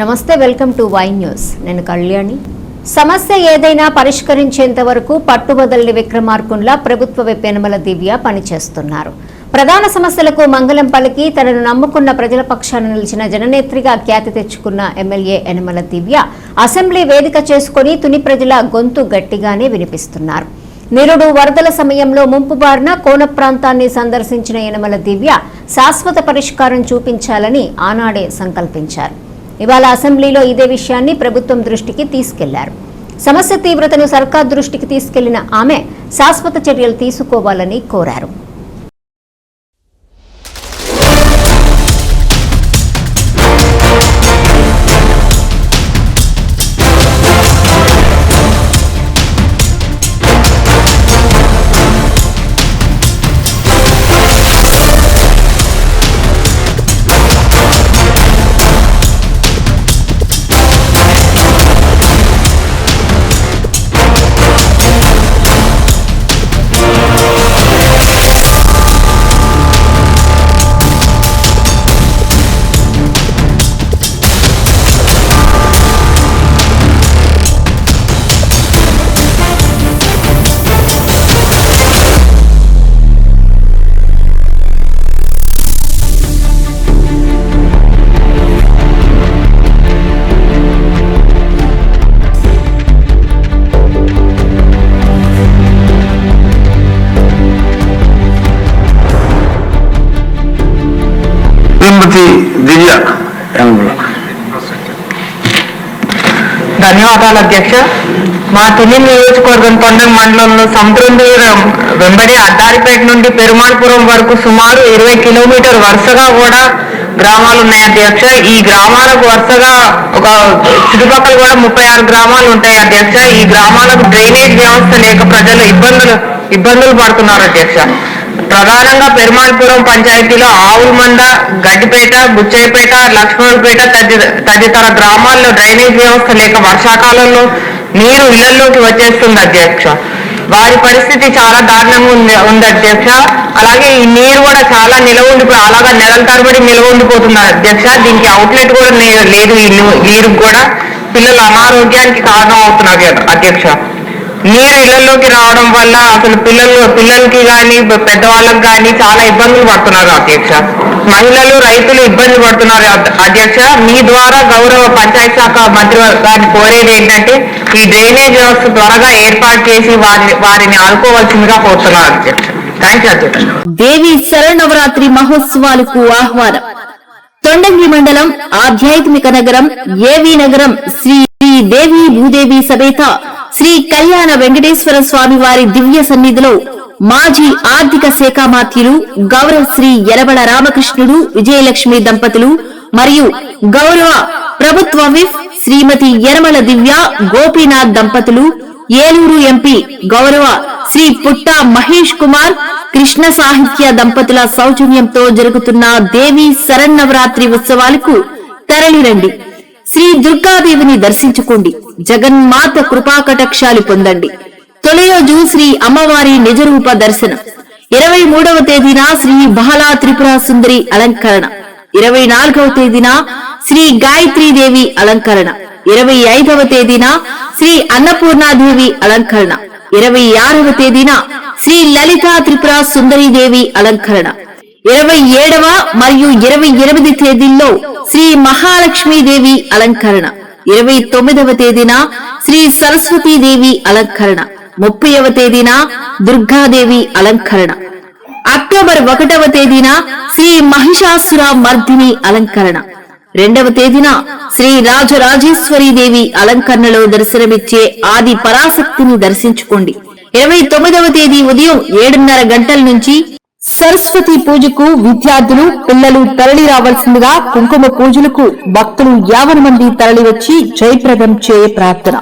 నమస్తే welcome to Y news. నేను కళ్యాణి. సమస్య ఏదైనా పరిష్కరించేంత వరకు పట్టుబదలని విక్రమార్కుల్లా ప్రభుత్వ విప్పెనమల దివ్య పనిచేస్తున్నారు. ప్రధాన సమస్యలకు మంగళం పలికి తనను నమ్ముకున్న ప్రజల పక్షాన నిలిచిన జననేత్రిగా ఖ్యాతి తెచ్చుకున్న ఎమ్మెల్యే యనమల దివ్య అసెంబ్లీ వేదిక చేసుకుని తుని ప్రజల గొంతు గట్టిగానే వినిపిస్తున్నారు. నిరుడు వరదల సమయంలో ముంపు బారిన కోన ప్రాంతాన్ని సందర్శించిన యనమల దివ్య శాశ్వత పరిష్కారం చూపించాలని ఆనాడే సంకల్పించారు. ఇవాళ అసెంబ్లీలో ఇదే విషయాన్ని ప్రభుత్వం దృష్టికి తీసుకెళ్ళారు. సమస్య తీవ్రతను సర్కార్ దృష్టికి తీసుకెళ్ళిన ఆమె శాశ్వత చర్యలు తీసుకోవాలని కోరారు. శ్రీమతి దివ్య ధన్యవాదాలు అధ్యక్ష. మా తుని నియోజకవర్గం తొండం మండలంలో సముద్రం వెంబడి అద్దారిపేట నుండి పెరుమాళపురం వరకు సుమారు ఇరవై కిలోమీటర్ వరుసగా కూడా గ్రామాలు ఉన్నాయి అధ్యక్ష. ఈ గ్రామాలకు వరుసగా ఒక చుట్టుపక్కల కూడా ముప్పై ఆరు గ్రామాలు ఉంటాయి అధ్యక్ష. ఈ గ్రామాలకు డ్రైనేజ్ వ్యవస్థ లేక ప్రజలు ఇబ్బందులు ఇబ్బందులు పడుతున్నారు అధ్యక్ష. ప్రధానంగా పెరుమాల్పురం పంచాయతీలో ఆవులమంద గడ్డిపేట బుచ్చయ్యపేట లక్ష్మణపేట తదితర తదితర గ్రామాల్లో డ్రైనేజ్ వ్యవస్థ లేక వర్షాకాలంలో నీరు ఇళ్ళలోకి వచ్చేస్తుంది అధ్యక్ష. వారి పరిస్థితి చాలా దారుణంగా ఉంది ఉంది అధ్యక్ష. అలాగే ఈ నీరు కూడా చాలా నిలవ ఉండి అలాగా నెలల తరబడి నిలవ ఉండిపోతుంది అధ్యక్ష. దీనికి అవుట్లెట్ కూడా లేదు ఈ నీరు కూడా. పిల్లలు అనారోగ్యానికి కారణం అవుతున్నారు అధ్యక్ష. నీరు ఇళ్ళలోకి రావడం వల్ల అసలు పిల్లలు పిల్లలకి కానీ పెద్దవాళ్ళకి కానీ చాలా ఇబ్బందులు పడుతున్నారు అధ్యక్ష. మహిళలు రైతులు ఇబ్బంది పడుతున్నారు అధ్యక్ష. మీ ద్వారా గౌరవ పంచాయత్ శాఖ మంత్రి గారిని కోరేది ఏంటంటే ఈ డ్రైనేజ్ వ్యవస్థ త్వరగా ఏర్పాటు చేసి వారిని వారిని ఆడుకోవాల్సిందిగా కోరుతున్నారు అధ్యక్ష. థ్యాంక్ యూ అధ్యక్ష. దేవి శరణవరాత్రి మహోత్సవాలకు ఆహ్వానం. తొండంగి మండలం ఆధ్యాత్మిక నగరం ఏవి నగరం శ్రీ శ్రీ దేవి భూదేవి సమేత శ్రీ కళ్యాణ వెంకటేశ్వర స్వామి వారి దివ్య సన్నిధిలో మాజీ ఆర్థిక శాఖ మాత్యులు గౌరవ శ్రీ ఎలబడ రామకృష్ణుడు విజయలక్ష్మి దంపతులు మరియు గౌరవ ప్రభుత్వ విఫ్ శ్రీమతి యనమల దివ్య గోపీనాథ్ దంపతులు ఏలూరు ఎంపీ గౌరవ శ్రీ పుట్ట మహేష్ కుమార్ కృష్ణ సాహిత్య దంపతుల సౌజన్యంతో జరుగుతున్న దేవి శరన్నవరాత్రి ఉత్సవాలకు తరలిరండి. శ్రీ దుర్గాదేవిని దర్శించుకోండి. జగన్మాత కృపాకటాక్షాలు పొందండి. తొలిరోజు శ్రీ అమ్మవారి నిజరూప దర్శనం. ఇరవై మూడవ తేదీన శ్రీ బహలా త్రిపుర సుందరి అలంకరణ. ఇరవై నాలుగవ తేదీన శ్రీ గాయత్రీదేవి అలంకరణ. ఇరవై ఐదవ తేదీన శ్రీ అన్నపూర్ణాదేవి అలంకరణ. ఇరవై ఆరవ తేదీన శ్రీ లలితా త్రిపుర సుందరీదేవి అలంకరణ. ఇరవై ఏడవ మరియు ఇరవై ఎనిమిది తేదీల్లో శ్రీ మహాలక్ష్మీదేవి అలంకరణ. ఇరవై తొమ్మిదవ తేదీన శ్రీ సరస్వతీదేవి అలంకరణ. ముప్పైవ తేదీన దుర్గాదేవి అలంకరణ. అక్టోబర్ ఒకటవ తేదీన శ్రీ మహిషాసుర మర్దిని అలంకరణ. రెండవ తేదీన శ్రీ రాజరాజేశ్వరి దేవి అలంకరణలో దర్శనమిచ్చే ఆది పరాశక్తిని దర్శించుకోండి. ఇరవై తొమ్మిదవ తేదీ ఉదయం ఏడున్నర గంటల నుంచి సరస్వతి పూజకు విద్యార్థులు పిల్లలు తరలి రావాల్సిందిగా కుంకుమ పూజలకు భక్తులు యావన మంది తరలివచ్చి జయప్రదం చేయ ప్రార్థన.